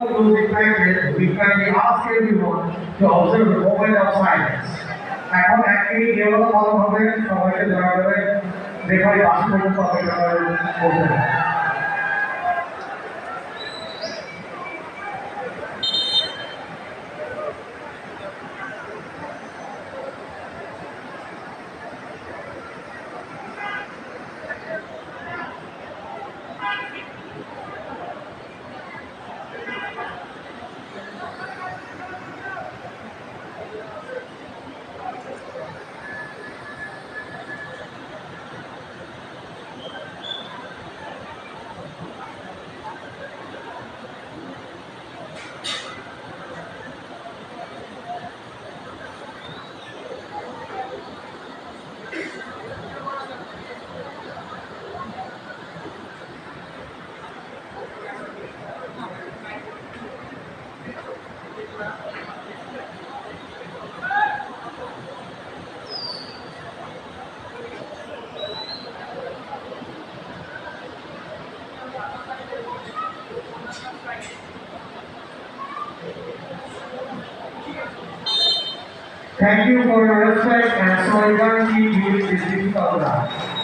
Those impacted, we kindly ask everyone to observe the moment of silence. এখন এক minute নিয়মিত পালন হবে সবাইকে দয়া করে দেখায় বাসি পর্যন্ত অপেক্ষা করে Thank you for your respect and solidarity during this difficult time.